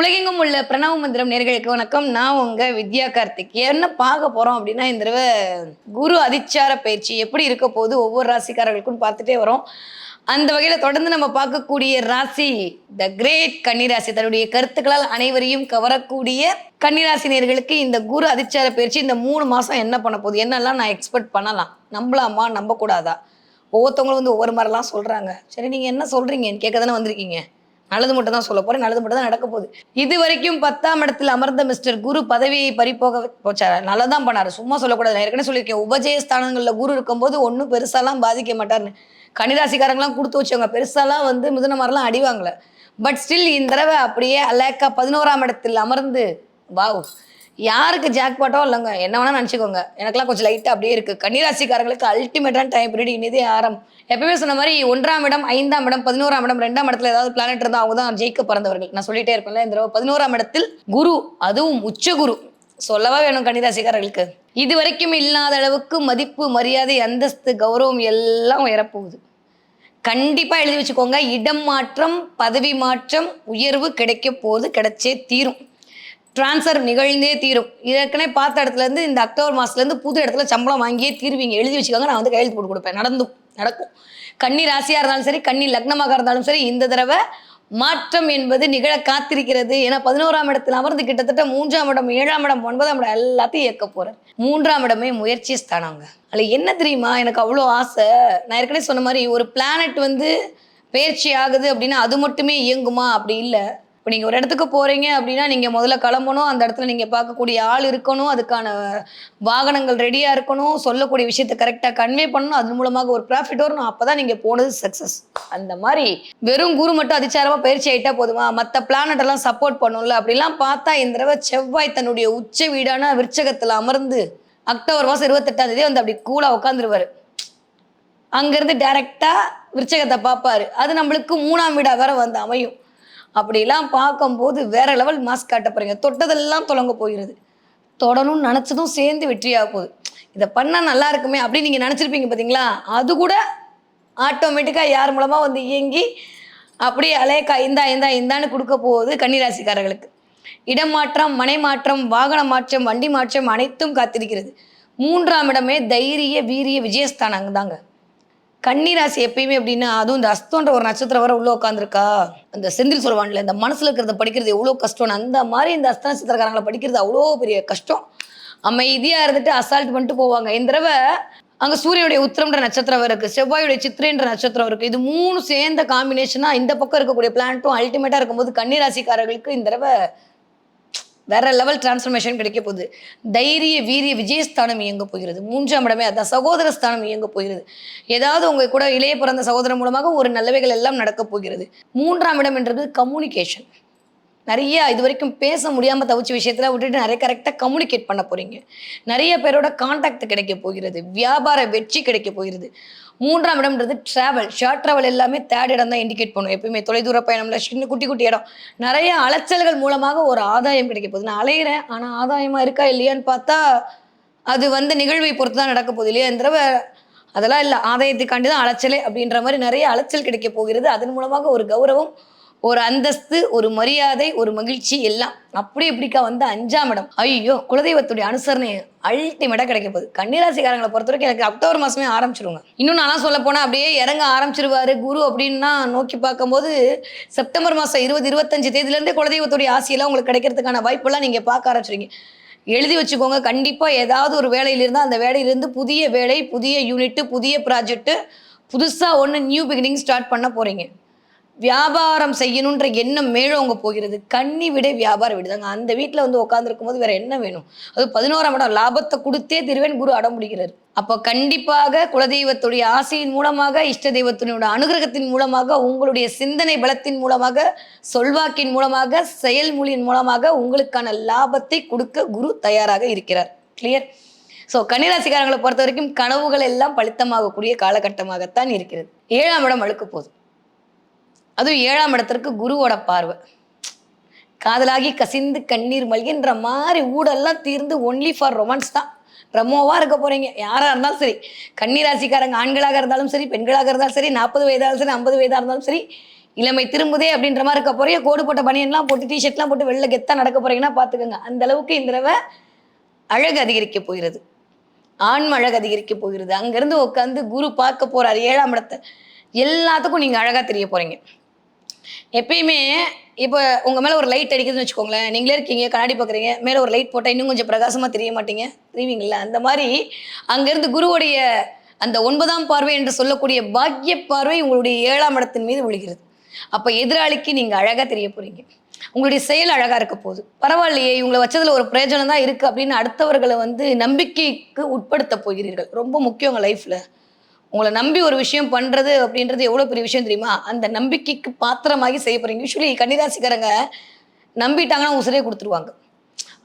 உலகெங்கும் உள்ள பிரணவ மந்திரம் நேர்களுக்கு வணக்கம். நான் உங்க வித்யா கார்த்திக். என்ன பார்க்க போறோம் அப்படின்னா இந்த தடவை குரு அதிச்சார பயிற்சி எப்படி இருக்க போகுது ஒவ்வொரு ராசிக்காரர்களுக்கும் பார்த்துட்டே வரோம். அந்த வகையில தொடர்ந்து நம்ம பார்க்கக்கூடிய ராசி த கிரேட் கன்னிராசி. தன்னுடைய கருத்துக்களால் அனைவரையும் கவரக்கூடிய கன்னிராசி நேர்களுக்கு இந்த குரு அதிச்சார பயிற்சி இந்த மூணு மாசம் என்ன பண்ண போகுது? என்னெல்லாம் நான் எக்ஸ்பெக்ட் பண்ணலாம்? நம்பலாமா? நம்பக்கூடாதா? ஒவ்வொருத்தவங்களும் வந்து ஒவ்வொரு மாதிரிலாம் சொல்றாங்க. சரி நீங்க என்ன சொல்றீங்கன்னு கேட்க தானே வந்திருக்கீங்க. நல்லது மட்டும் தான் சொல்ல போறேன் நல்லது மட்டும் தான் நடக்க போகுது. இது வரைக்கும் பத்தாம் இடத்தில் அமர்ந்த மிஸ்டர் குரு பதவியை பறிப்போக போச்சார் நல்லதான் பண்ணாரு. சும்மா சொல்லக்கூடாது. நான் ஏற்கனவே சொல்லியிருக்கேன். உபஜய ஸ்தானங்களில் குரு இருக்கும்போது ஒன்றும் பெருசாலாம் பாதிக்க மாட்டார்னு கனிராசிக்காரங்களாம் கொடுத்து வச்சவங்க பெருசாலாம் வந்து மிதுன மாதிரிலாம் அடிவாங்கல பட் ஸ்டில் இந்த தடவை அப்படியே அலேக்கா பதினோராம் இடத்தில் அமர்ந்து வாவ். யாருக்கு ஜாக்பாட்டோ இல்லைங்க? என்ன வேணா நினச்சிக்கோங்க. எனக்கெல்லாம் கொஞ்சம் லைட்டாக அப்படியே இருக்குது கன்னிராசிக்காரங்களுக்கு அல்டிமேட்டான டைம் பீரியட் இனிதே ஆரம். எப்பவுமே சொன்ன மாதிரி ஒன்றாம் இடம் ஐந்தாம் இடம் பதினோராம் இடம் ரெண்டாம் இடத்துல ஏதாவது பிளானட் இருந்தால் அவங்க தான் ஜெயிக்க பிறந்தவர்கள். நான் சொல்லிட்டே இருப்பேன்ல இந்த தடவை பதினோராம் இடத்தில் குரு அதுவும் உச்ச குரு சொல்லவா வேணும் கன்னிராசிக்காரர்களுக்கு? இது வரைக்கும் இல்லாத அளவுக்கு மதிப்பு மரியாதை அந்தஸ்து கௌரவம் எல்லாம் உயரப்போகுது. கண்டிப்பாக எழுதி வச்சுக்கோங்க. இடம் மாற்றம் பதவி மாற்றம் உயர்வு கிடைக்க போது கிடைச்சே தீரும். ட்ரான்ஸ்ஃபர் நிகழ்ந்தே தீரும். ஏற்கனவே பார்த்த இடத்துலேருந்து இந்த அக்டோபர் மாதத்துலேருந்து புது இடத்துல சம்பளம் வாங்கியே தீர்வீங்க. எழுதி வச்சுக்கோங்க நான் வந்து கையெழுத்து போட்டு கொடுப்பேன். நடந்தும் நடக்கும். கன்னி ராசியாக இருந்தாலும் சரி கன்னி லக்னமாக இருந்தாலும் சரி இந்த தடவை மாற்றம் என்பது நிகழ காத்திருக்கிறது. ஏன்னா பதினோராம் இடத்தில் அமர்ந்து கிட்டத்தட்ட மூன்றாம் இடம் ஏழாம் இடம் ஒன்பதாம் இடம் எல்லாத்தையும் இயக்க போறார். மூன்றாம் இடமே முயற்சி ஸ்தானங்க. அதில் என்ன தெரியுமா? எனக்கு அவ்வளோ ஆசை. நான் ஏற்கனவே சொன்ன மாதிரி ஒரு பிளானட் வந்து பயிற்சி ஆகுது அப்படின்னா அது மட்டுமே இயங்குமா? அப்படி இல்லை. இப்போ நீங்கள் ஒரு இடத்துக்கு போகிறீங்க அப்படின்னா நீங்கள் முதல்ல கிளம்பணும். அந்த இடத்துல நீங்கள் பார்க்கக்கூடிய ஆள் இருக்கணும். அதுக்கான வாகனங்கள் ரெடியாக இருக்கணும். சொல்லக்கூடிய விஷயத்தை கரெக்டாக கன்வே பண்ணணும். அது மூலமாக ஒரு ப்ராஃபிட் வரணும் அப்போ தான் நீங்கள் போனது சக்ஸஸ் அந்த மாதிரி வெறும் குரு மட்டும் அதிச்சாரமாக பயிற்சி ஆகிட்டா போதுமா? மற்ற பிளானட் எல்லாம் சப்போர்ட் பண்ணும்ல? அப்படிலாம் பார்த்தா இந்த தடவை செவ்வாய் தன்னுடைய உச்ச வீடான விருச்சகத்தில் அமர்ந்து அக்டோபர் மாதம் இருபத்தெட்டாம் தேதி வந்து அப்படி கூலாக உட்காந்துருவார் அங்கேருந்து டேரெக்டாக விருச்சகத்தை பார்ப்பாரு. அது நம்மளுக்கு மூணாம் வீடாக வேற வந்து அமையும். அப்படிலாம் பார்க்கும்போது வேற லெவல் மாஸ்க் காட்ட போறீங்க. தொட்டதெல்லாம் தொடங்க போகிறது. தொடணும்னு நினச்சதும் சேர்ந்து வெற்றியாக போகுது. இதை பண்ணால் நல்லா இருக்குமே அப்படின்னு நீங்கள் நினச்சிருப்பீங்க பார்த்தீங்களா அது கூட ஆட்டோமேட்டிக்காக யார் மூலமாக வந்து இயங்கி அப்படியே அலையக்கா இந்தா இந்தா இந்தான்னு கொடுக்க போகுது கன்னிராசிக்காரர்களுக்கு. இடம் மாற்றம் மனை மாற்றம் வாகன மாற்றம் வண்டி மாற்றம் அனைத்தும் காத்திருக்கிறது. மூன்றாம் இடமே தைரிய வீரிய விஜயஸ்தானங்க தாங்க. கன்னிராசி எப்பயுமே அப்படின்னா அதுவும் இந்த அஸ்தோன்ற ஒரு நட்சத்திரம் வர உள்ள உட்காந்துருக்கா அந்த செந்தில் சொல்வான்ல இந்த மனசுல இருக்கிறத படிக்கிறது எவ்வளோ கஷ்டம்னு அந்த மாதிரி இந்த அஸ்த நட்சத்திரக்காரங்களை படிக்கிறது அவ்வளோ பெரிய கஷ்டம். அமைதியா இருந்துட்டு அசால்ட் பண்ணிட்டு போவாங்க. இந்த தடவை அங்க சூரியனுடைய உத்திரம்ன்ற நட்சத்திரம் இருக்கு செவ்வாயுடைய சித்திரைன்ற நட்சத்திரம் இருக்கு. இது மூணு சேர்ந்த காம்பினேஷனா இந்த பக்கம் இருக்கக்கூடிய பிளான்ட்டும் அல்டிமேட்டா இருக்கும்போது கன்னிராசிக்காரர்களுக்கு இந்த தடவை வேற லெவல் டிரான்ஸ்ஃபர்மேஷன் கிடைக்க போகுது. தைரிய வீரிய விஜயஸ்தானம் இயங்க போகிறது. மூன்றாம் இடமே அதான் சகோதர ஸ்தானம் இயங்க போகிறது. ஏதாவது உங்க கூட இளைய பிறந்த சகோதரன் மூலமாக ஒரு நல்லவைகள் எல்லாம் நடக்க போகிறது. மூன்றாம் இடம் என்றது கம்யூனிகேஷன் நிறைய இது வரைக்கும் பேச முடியாமல் தவிச்ச விஷயத்தில் விட்டுட்டு நிறைய கரெக்டாக கம்யூனிகேட் பண்ண போகிறீங்க நிறைய பேரோட கான்டாக்ட் கிடைக்க போகிறது. வியாபார வெற்றி கிடைக்க போகிறது. மூன்றாம் இடம்ன்றது ட்ராவல் ஷார்ட் ட்ராவல் எல்லாமே தேர்ட் இடம் தான் இண்டிகேட் பண்ணும். எப்பயுமே தொலைதூர பயணம்ல சின்ன குட்டி குட்டி இடம். நிறைய அலைச்சல்கள் மூலமாக ஒரு ஆதாயம் கிடைக்க போகுது. நான் அலையிறேன் ஆனால் ஆதாயமாக இருக்கா இல்லையான்னு பார்த்தா அது வந்து நிகழ்வை பொறுத்து தான் நடக்க போகுது இல்லையா? இந்த தடவை அதெல்லாம் இல்லை. ஆதாயத்துக்காண்டி தான் அலைச்சலே அப்படின்ற மாதிரி நிறைய அலைச்சல் கிடைக்க போகிறது. அதன் மூலமாக ஒரு கௌரவம் ஒரு அந்தஸ்து ஒரு மரியாதை ஒரு மகிழ்ச்சி எல்லாம் அப்படி இப்படிக்கா வந்து அஞ்சாம் இடம். ஐயோ குலதெய்வத்துடைய அனுசரணை அல்டிமேட்டா கிடைக்க போகுது. கன்னிராசிக்காரங்களை பொறுத்த வரைக்கும் எனக்கு அக்டோபர் மாசமே ஆரம்பிச்சிருவாங்க இன்னும் நான்லாம் சொல்ல போனா அப்படியே இறங்க ஆரம்பிச்சிருவாரு. குரு அப்படின்னா நோக்கி பார்க்கும்போது செப்டம்பர் மாசம் இருபது இருபத்தஞ்சு தேதியில குலதெய்வத்துடைய ஆசையெல்லாம் உங்களுக்கு கிடைக்கிறதுக்கான வாய்ப்பெல்லாம் நீங்க பார்க்க ஆரம்பிச்சிருங்க எழுதி வச்சுக்கோங்க கண்டிப்பா ஏதாவது ஒரு வேலையில இருந்தால் அந்த வேலையிலிருந்து புதிய வேலை புதிய யூனிட் புதிய ப்ராஜெக்ட் புதுசா ஒன்று நியூ பிகினிங் ஸ்டார்ட் பண்ண போறீங்க. வியாபாரம் செய்யணுன்ற எண்ணம் மேலோங்க போகிறது. கன்னி விட வியாபாரம் விடுதாங்க. அந்த வீட்டில் வந்து உட்காந்துருக்கும் போது வேற என்ன வேணும்? அது பதினோராம் இடம். லாபத்தை கொடுத்தே திருவேன் குரு அடம் அப்போ கண்டிப்பாக குலதெய்வத்துடைய ஆசையின் மூலமாக இஷ்ட தெய்வத்தினுடைய அனுகிரகத்தின் மூலமாக உங்களுடைய சிந்தனை பலத்தின் மூலமாக சொல்வாக்கின் மூலமாக செயல்மொழியின் மூலமாக உங்களுக்கான லாபத்தை கொடுக்க குரு தயாராக இருக்கிறார். கிளியர் ஸோ கன்னிராசிக்காரங்களை பொறுத்த வரைக்கும் கனவுகள் எல்லாம் பலித்தமாகக்கூடிய காலகட்டமாகத்தான் இருக்கிறது. ஏழாம் இடம் அழுக்க போகுது. அதுவும் ஏழாம் இடத்திற்கு குருவோட பார்வை. காதலாகி கசிந்து கண்ணீர் மல்கின்ற மாதிரி ஊடெல்லாம் தீர்ந்து ஒன்லி ஃபார் ரொமான்ஸ் தான். பிரம்மோவாக இருக்க போறீங்க. யாரா இருந்தாலும் சரி. கன்னிராசிக்காரங்க ஆண்களாக இருந்தாலும் சரி பெண்களாக இருந்தாலும் சரி நாற்பது வயதாக சரி ஐம்பது வயதாக இருந்தாலும் சரி இளமை திரும்புதே அப்படின்ற மாதிரி இருக்க போறீங்க. கோடு போட்ட பனியன்லாம் போட்டு டிஷர்ட்லாம் போட்டு வெளில கெத்தா நடக்க போறீங்கன்னா பார்த்துக்கோங்க. அந்த அளவுக்கு இந்த தடவை அழகு அதிகரிக்க போகிறது. ஆன்ம அழகு அதிகரிக்க போகிறது. அங்கிருந்து உட்காந்து குரு பார்க்க போறாரு ஏழாம் இடத்தை. எல்லாத்துக்கும் நீங்க அழகா தெரிய போறீங்க. எப்பயுமே இப்போ உங்கள் மேலே ஒரு லைட் அடிக்குதுன்னு வச்சுக்கோங்களேன். நீங்களே இருக்கீங்க கண்ணாடி பார்க்குறீங்க மேலே ஒரு லைட் போட்டால் இன்னும் கொஞ்சம் பிரகாசமாக தெரிய மாட்டீங்க. தெரியுவீங்களா அந்த மாதிரி அங்கேருந்து குருவுடைய அந்த ஒன்பதாம் பார்வை என்று சொல்லக்கூடிய பாக்கிய பார்வை உங்களுடைய ஏழாம் இடத்தின் மீது விழுகிறது. அப்போ எதிராளிக்கு நீங்கள் அழகாக தெரிய போகிறீங்க உங்களுடைய செயல் அழகாக இருக்க போகுது. பரவாயில்லையே இவங்களை வச்சதில் ஒரு பிரயோஜனம் தான் இருக்குது அப்படின்னு அடுத்தவர்களை வந்து நம்பிக்கைக்கு உட்படுத்த போகிறீர்கள். ரொம்ப முக்கியம் உங்கள் லைஃப்பில் உங்களை நம்பி ஒரு விஷயம் பண்றது அப்படின்றது எவ்வளவு பெரிய விஷயம் தெரியுமா? அந்த நம்பிக்கைக்கு பாத்திரமாகி செய்ய போறீங்க. யூஸ்வலி கன்னிராசிக்காரங்க நம்பிட்டாங்கன்னா உசுரே கொடுத்துருவாங்க.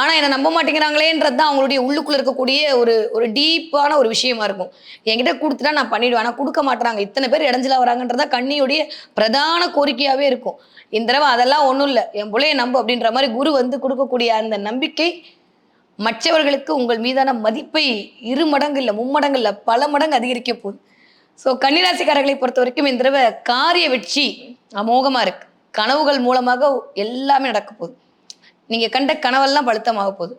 ஆனா என்னை நம்ப மாட்டேங்கிறாங்களேன்றது தான் அவங்களுடைய உள்ளுக்குள்ள இருக்கக்கூடிய ஒரு ஒரு டீப்பான ஒரு விஷயமா இருக்கும். என்கிட்ட கொடுத்துட்டா நான் பண்ணிடுவேன். ஆனா கொடுக்க மாட்றாங்க. இத்தனை பேர் இடைஞ்சலா வராங்கன்றதா கண்ணியுடைய பிரதான கோரிக்கையாவே இருக்கும். இந்த தடவை அதெல்லாம் ஒன்றும் இல்லை. என் பிள்ளைய நம்பு அப்படின்ற மாதிரி குரு வந்து கொடுக்கக்கூடிய அந்த நம்பிக்கை மற்றவர்களுக்கு உங்கள் மீதான மதிப்பை இரு மடங்கு இல்லை மும்மடங்கு இல்லை பல மடங்கு அதிகரிக்க போகுது. ஸோ கன்னிராசிக்காரர்களை பொறுத்த வரைக்கும் இந்த தடவை காரிய வெற்றி அமோகமாக இருக்கு. கனவுகள் மூலமாக எல்லாமே நடக்க போகுது. நீங்கள் கண்ட கனவெல்லாம் பழுத்தமாக போகுது.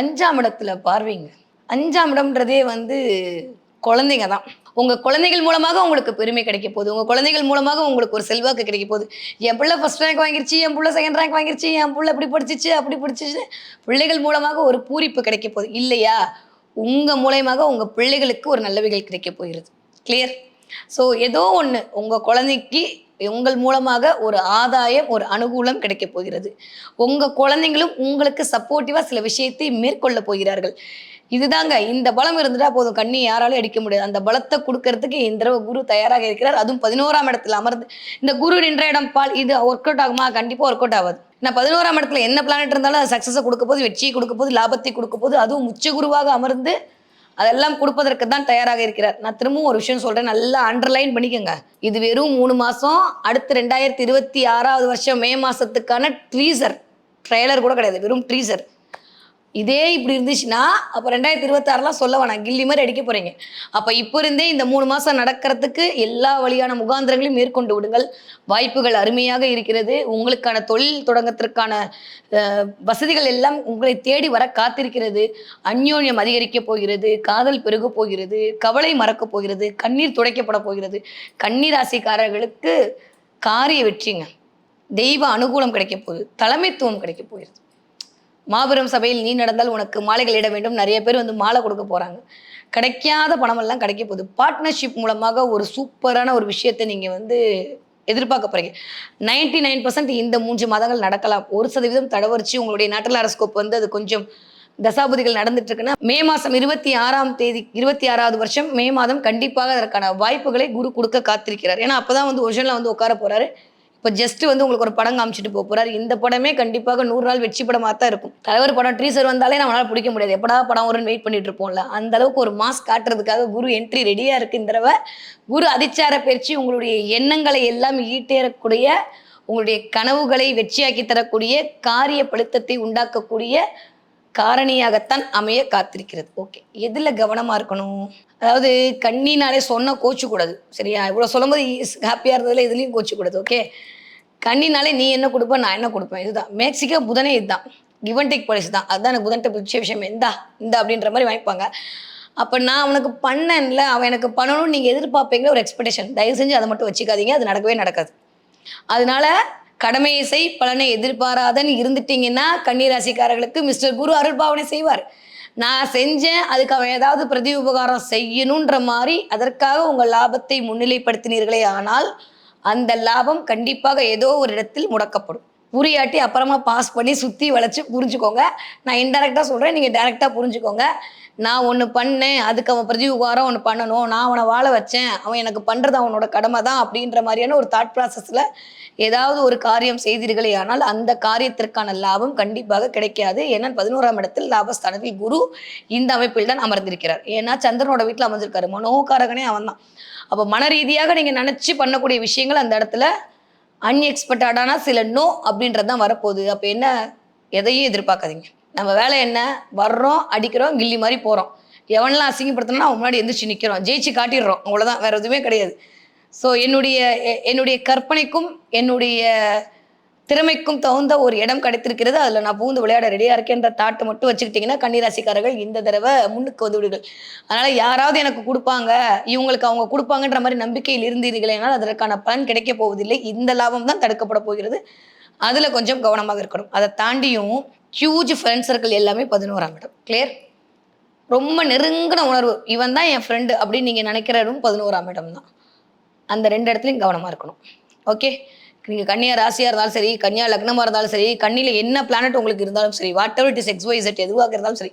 அஞ்சாம் இடத்துல பார்வைங்க. அஞ்சாம் இடம்ன்றதே வந்து குழந்தைங்க தான். உங்க குழந்தைகள் மூலமாக உங்களுக்கு பெருமை கிடைக்க போகுது. உங்க குழந்தைகள் மூலமாக உங்களுக்கு ஒரு செல்வாக்கு கிடைக்க போகுது. என் பிள்ளை ஃபர்ஸ்ட் ரேங்க் வாங்கிருச்சு என் பிள்ளை செகண்ட் ரேங்க் வாங்கிருச்சு என் பிள்ளை இப்படி படிச்சிச்சு அப்படி படிச்சிச்சு பிள்ளைகள் மூலமாக ஒரு பூரிப்பு கிடைக்க போகுது. இல்லையா? உங்க மூலயமாக உங்க பிள்ளைகளுக்கு ஒரு நல்லவைகள் கிடைக்க போகிறது. கிளியர் ஸோ ஏதோ ஒன்று உங்க குழந்தைக்கு உங்கள் மூலமாக ஒரு ஆதாயம் ஒரு அனுகூலம் கிடைக்க போகிறது. உங்க குழந்தைங்களும் உங்களுக்கு சப்போர்ட்டிவா சில விஷயத்தை மேற்கொள்ள போகிறார்கள். இதுதாங்க இந்த பலம் இருந்துட்டா போதும். கண்ணி யாராலும் அடிக்க முடியாது. அந்த பலத்தை கொடுக்கறதுக்கு இந்த தடவை குரு தயாராக இருக்கிறார். அதுவும் பதினோராம் இடத்துல அமர்ந்து இந்த குரு நின்ற இடம் பால் இது ஒர்க் அவுட் ஆகுமா? கண்டிப்பா ஒர்க் அவுட் ஆகாது. நான் பதினோராம் இடத்துல என்ன பிளானட் இருந்தாலும் அது சக்சஸை கொடுக்க போது வெற்றியை கொடுக்க போது லாபத்தை கொடுக்க போது அதுவும் உச்ச குருவாக அமர்ந்து அதெல்லாம் கொடுப்பதற்கு தான் தயாராக இருக்கிறார். நான் திரும்பவும் ஒரு விஷயம் சொல்றேன். நல்லா அண்டர்லைன் பண்ணிக்கோங்க. இது வெறும் மூணு மாசம். அடுத்து ரெண்டாயிரத்தி இருபத்தி ஆறாவது வருஷம் மே மாசத்துக்கான ட்ரீசர் ட்ரெய்லர் கூட கிடையாது. வெறும் ட்ரீசர் இதே இப்படி இருந்துச்சுன்னா அப்போ ரெண்டாயிரத்தி இருபத்தாறுலாம் சொல்ல வேணாம். கில்லி மாதிரி அடிக்க போறீங்க. அப்போ இப்போ இருந்தே இந்த மூணு மாசம் நடக்கிறதுக்கு எல்லா வழியான முகாந்திரங்களையும் மேற்கொண்டு விடுங்கள். வாய்ப்புகள் அருமையாக இருக்கிறது. உங்களுக்கான தொழில் தொடங்கத்திற்கான வசதிகள் எல்லாம் உங்களை தேடி வர காத்திருக்கிறது. அந்யோன்யம் அதிகரிக்க போகிறது. காதல் பெருக போகிறது. கவலை மறக்க போகிறது. கண்ணீர் துடைக்கப்பட போகிறது. கண்ணீர் ராசிக்காரர்களுக்கு காரிய வெற்றிங்க. தெய்வ அனுகூலம் கிடைக்க போகுது. தலைமைத்துவம் கிடைக்க போகிறது. மாபெரும் சபையில் நீ நடந்தால் உனக்கு மாலைகள் இட வேண்டும். நிறைய பேர் வந்து மாலை கொடுக்க போறாங்க. கிடைக்காத பணமெல்லாம் கிடைக்க போகுது. பார்ட்னர்ஷிப் மூலமாக ஒரு சூப்பரான ஒரு விஷயத்தை நீங்க வந்து எதிர்பார்க்க போறீங்க. நைன்டி நைன் பர்சன்ட் இந்த மூன்று மாதங்கள் நடக்கலாம். ஒரு சதவீதம் தடவரிச்சு உங்களுடைய நாட்டில் அரஸ்கோப் வந்து அது கொஞ்சம் தசாபதிகள் நடந்துட்டு இருக்குன்னா மே மாசம் இருபத்தி ஆறாம் தேதி இருபத்தி ஆறாவது வருஷம் மே மாதம் கண்டிப்பாக அதற்கான வாய்ப்புகளை குரு கொடுக்க காத்திருக்கிறார். ஏன்னா அப்பதான் வந்து ஒரிஜினலாக வந்து உட்கார போறாரு. இப்போ ஜஸ்ட் வந்து உங்களுக்கு ஒரு படம் காமிச்சிட்டு போக போறாரு. இந்த படமே கண்டிப்பாக நூறு நாள் வெற்றி படமாக தான் இருக்கும். தலைவர் படம் ட்ரீசர் வந்தாலே நம்மளால பிடிக்க முடியாது. எப்படா படம் வரும்னு வெயிட் பண்ணிட்டு இருப்போம்ல. அந்த அளவுக்கு ஒரு மாஸ் காட்டுறதுக்காக குரு என்ட்ரி ரெடியா இருக்கு. இந்த தடவை குரு அதிச்சார பயிற்சி உங்களுடைய எண்ணங்களை எல்லாம் ஈட்டேறக்கூடிய உங்களுடைய கனவுகளை வெற்றியாக்கி தரக்கூடிய காரிய பழுத்தத்தை உண்டாக்கக்கூடிய காரணியாகத்தான் அமைய காத்திருக்கிறது. ஓகே எதுல கவனமா இருக்கணும்? அதாவது கண்ணினாலே சொன்ன கோச்சு கூடாது சரியா? இவ்வளவு சொல்லும்போது ஹாப்பியா இருந்ததுல இதுலயும் கோச்சு கூடாது ஓகே கண்ணினாலே நீ என்ன கொடுப்ப நான் என்ன கொடுப்பேன்? இதுதான். மேக்சிக்கா புதனே இதுதான். கிவன் டேக் பாலிசி தான். அதுதான் எனக்கு புதன்ட்ட பிடிச்ச விஷயம். எந்தா இந்த அப்படின்ற மாதிரி வாங்கிப்பாங்க. அப்போ நான் அவனுக்கு பண்ணேன்ல அவன் எனக்கு பண்ணணும்னு நீங்கள் எதிர்பார்ப்பீங்களே ஒரு எக்ஸ்பெக்டேஷன் தயவு செஞ்சு அதை மட்டும் வச்சுக்காதீங்க. அது நடக்கவே நடக்காது. அதனால கடமையை செய் பலனை எதிர்பாராதன்னு இருந்துட்டீங்கன்னா கன்னிராசிக்காரர்களுக்கு மிஸ்டர் குரு அருள் பாவனை செய்வார். நான் செஞ்சேன் அதுக்கு அவன் ஏதாவது பிரதி உபகாரம் செய்யணுன்ற மாதிரி அதற்காக உங்கள் லாபத்தை முன்னிலைப்படுத்தினீர்களே ஆனால் அந்த லாபம் கண்டிப்பாக ஏதோ ஒரு இடத்தில் முடக்கப்படும். உரியாட்டி அப்புறமா பாஸ் பண்ணி சுற்றி வளைச்சு புரிஞ்சுக்கோங்க. நான் இன்டெரக்டாக சொல்கிறேன் நீங்கள் டேரெக்டாக புரிஞ்சுக்கோங்க. நான் ஒன்று பண்ணேன் அதுக்கு அவன் பிரதி உபகாரம் ஒன்று பண்ணணும். நான் அவனை வாழ வச்சேன் அவன் எனக்கு பண்ணுறது அவனோட கடமை தான் அப்படின்ற மாதிரியான ஒரு தாட் ப்ராசஸில் ஏதாவது ஒரு காரியம் செய்தீர்களே ஆனால் அந்த காரியத்திற்கான லாபம் கண்டிப்பாக கிடைக்காது. ஏன்னா பதினோராம் இடத்தில் லாபஸ்தானத்தில் குரு இந்த அமைப்பில் தான் அமர்ந்திருக்கிறார். ஏன்னா சந்திரனோட வீட்டில் அமர்ந்திருக்காரு. மனோகாரகனே அவன் தான் அப்போ மன ரீதியாக நீங்கள் நினச்சி பண்ணக்கூடிய விஷயங்கள் அந்த இடத்துல அன்எக்ஸ்பெக்டடான சில நோ அப்படின்றது தான் வரப்போகுது. அப்போ என்ன? எதையும் எதிர்பார்க்காதீங்க. நம்ம வேலை என்ன? வர்றோம் அடிக்கிறோம் கில்லி மாதிரி போகிறோம் எவனெல்லாம் அசிங்கப்படுத்தணும்னா முன்னாடி எந்திரிச்சு நிற்கிறோம் ஜெயிச்சு காட்டிடுறோம். அவ்வளோதான் வேறு எதுவுமே கிடையாது. ஸோ என்னுடைய என்னுடைய கற்பனைக்கும் என்னுடைய திறமைக்கும் தகுந்த ஒரு இடம் கிடைத்திருக்கிறது. அதில் நான் பூந்து விளையாட ரெடியாக இருக்கேன்ற தாட்டை மட்டும் வச்சுக்கிட்டிங்கன்னா கன்னிராசிக்காரர்கள் இந்த தடவை முன்னுக்கு வந்து விடுங்கள் அதனால் யாராவது எனக்கு கொடுப்பாங்க இவங்களுக்கு அவங்க கொடுப்பாங்கன்ற மாதிரி நம்பிக்கையில் இருந்தீர்களேனால் அதற்கான பலன் கிடைக்க போவதில்லை. இந்த லாபம் தான் தடுக்கப்பட போகிறது. அதில் கொஞ்சம் கவனமாக இருக்கணும். அதை தாண்டியும் ஹியூஜ் ஃப்ரெண்ட் சர்க்கிள் எல்லாமே பதினோராம் இடம். கிளியர் ரொம்ப நெருங்கின உணர்வு. இவன் தான் என் ஃப்ரெண்டு அப்படின்னு நீங்கள் நினைக்கிறதும் பதினோராம் இடம் தான். அந்த ரெண்டு இடத்துலையும் கவனமாக இருக்கணும். ஓகே நீங்கள் கன்னியா ராசியாக இருந்தாலும் சரி கன்னியா லக்னமாக இருந்தாலும் சரி கண்ணியில் என்ன பிளானட் உங்களுக்கு இருந்தாலும் சரி whatever it is X Y எதுவாக இருந்தாலும் சரி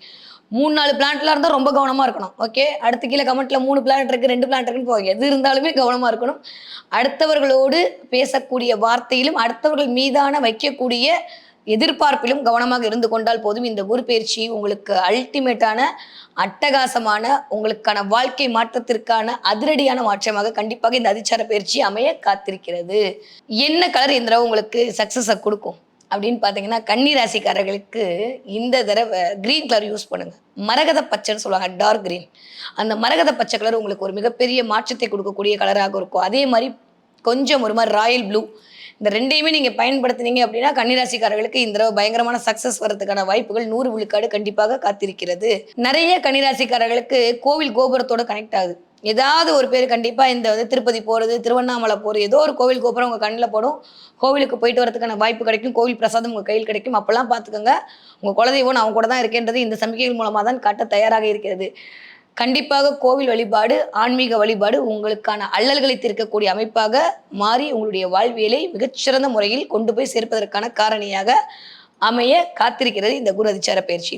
மூணு நாலு பிளானட்லாம் இருந்தால் ரொம்ப கவனமாக இருக்கணும். ஓகே அடுத்த கீழே கமெண்ட்டில் மூணு பிளானட் இருக்குது ரெண்டு பிளானட் இருக்குன்னு போவாங்க எது இருந்தாலுமே கவனமாக இருக்கணும். அடுத்தவர்களோடு பேசக்கூடிய வார்த்தையிலும் அடுத்தவர்கள் மீதான வைக்கக்கூடிய எதிர்பார்ப்பிலும் கவனமாக இருந்து கொண்டால் போதும். இந்த குரு பயிற்சி உங்களுக்கு அல்டிமேட்டான அட்டகாசமான உங்களுக்கான வாழ்க்கை மாற்றத்திற்கான அதிரடியான மாற்றமாக கண்டிப்பாக இந்த அதிச்சார பயிற்சி அமைய காத்திருக்கிறது. என்ன கலர் இந்த தடவை உங்களுக்கு சக்ஸஸை கொடுக்கும்? அப்படின்னு பார்த்தீங்கன்னா கன்னி ராசிக்காரர்களுக்கு இந்த தடவை க்ரீன் கலர் யூஸ் பண்ணுங்க. மரகத பச்சைன்னு சொல்லுவாங்க டார்க் க்ரீன் அந்த மரகத பச்சை கலர் உங்களுக்கு ஒரு மிகப்பெரிய மாற்றத்தை கொடுக்கக்கூடிய கலராக இருக்கும். அதே மாதிரி கொஞ்சம் ஒரு மாதிரி ராயல் ப்ளூ இந்த ரெண்டையுமே நீங்கள் பயன்படுத்துனீங்க அப்படின்னா கன்னிராசிக்காரர்களுக்கு இந்த தடவை பயங்கரமான சக்ஸஸ் வரதுக்கான வாய்ப்புகள் நூறு விழுக்காடு கண்டிப்பாக காத்திருக்கிறது. நிறைய கன்னிராசிக்காரர்களுக்கு கோவில் கோபுரத்தோட கனெக்ட் ஆகுது. ஏதாவது ஒரு பேர் கண்டிப்பாக இந்த வந்து திருப்பதி போகிறது திருவண்ணாமலை போகிறது ஏதோ ஒரு கோவில் கோபுரம் உங்கள் கண்ணில் போடும். கோவிலுக்கு போயிட்டு வரதுக்கான வாய்ப்பு கிடைக்கும் கோவில் பிரசாதம் உங்கள் கையில் கிடைக்கும். அப்போல்லாம் பார்த்துக்கோங்க. உங்கள் குலதெய்வம் நான் அவங்க கூட தான் இருக்கேன்றது இந்த சமிக்கைகள் மூலமாக தான் காட்ட தயாராக இருக்கிறது. கண்டிப்பாக கோவில் வழிபாடு ஆன்மீக வழிபாடு உங்களுக்கான அல்லல்களை தீர்க்கக்கூடிய அமைப்பாக மாறி உங்களுடைய வாழ்வியலை மிகச்சிறந்த முறையில் கொண்டு போய் சேர்ப்பதற்கான காரணியாக அமைய காத்திருக்கிறது இந்த குரு அதிச்சார பயிற்சி.